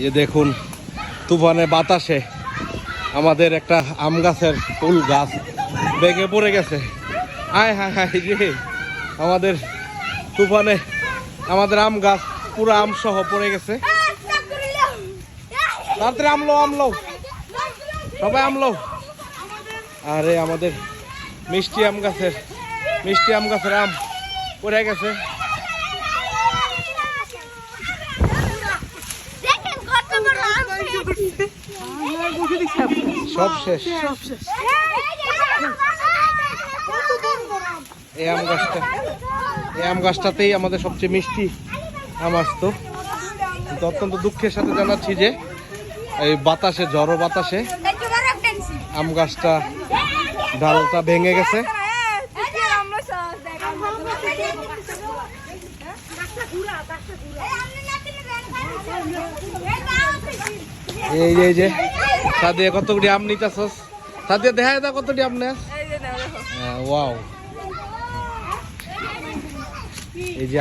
যে দেখুন, তুফানে বাতাসে আমাদের একটা আম গাছের ফুল গাছ ভেঙে পড়ে গেছে। আয় হায় হায় রে। আমাদের তুফানে, আমাদের আম গাছ, পুরো আম সহ পড়ে গেছে। তাড়াতাড়ি আমলো আমলো। সবাই আমলো। আরে, আমাদের মিষ্টি আম গাছের, মিষ্টি আম গাছের আম পড়ে গেছে দেখেন কত বড় আম সব শেষ। এই আম গাছটা, এই আম গাছটাতেই আমাদের সবচেয়ে মিষ্টি আম আসতো। কিন্তু অত্যন্ত দুঃখের সাথে জানাচ্ছি যে এই বাতাসে, ঝড়ো বাতাসে আম গাছটা ডালটা ভেঙে গেছে। এই যে সাদিয়া কতগুলি আম নিতেছস? সাদিয়া দেখা দাও কতটি আম নেস। হ্যাঁ ওয়াও। এই যে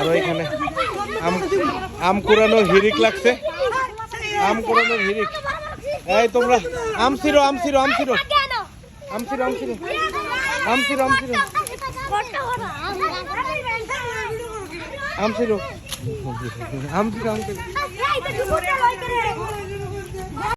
আরও এখানে আম আম কুড়ানো হিরিক লাগছে। আম কুড়ানোর হিরিক। এই তোমরা আম ছিড়ো আম ছিড়ো আম ছিড়ো। আম ছিড়ো আম ছিড়ো। আম ছিড়ো আম ছিড়ো। আম ছিড়ো। আম ছিড়ো আম রাইতে দুপুরে লই করে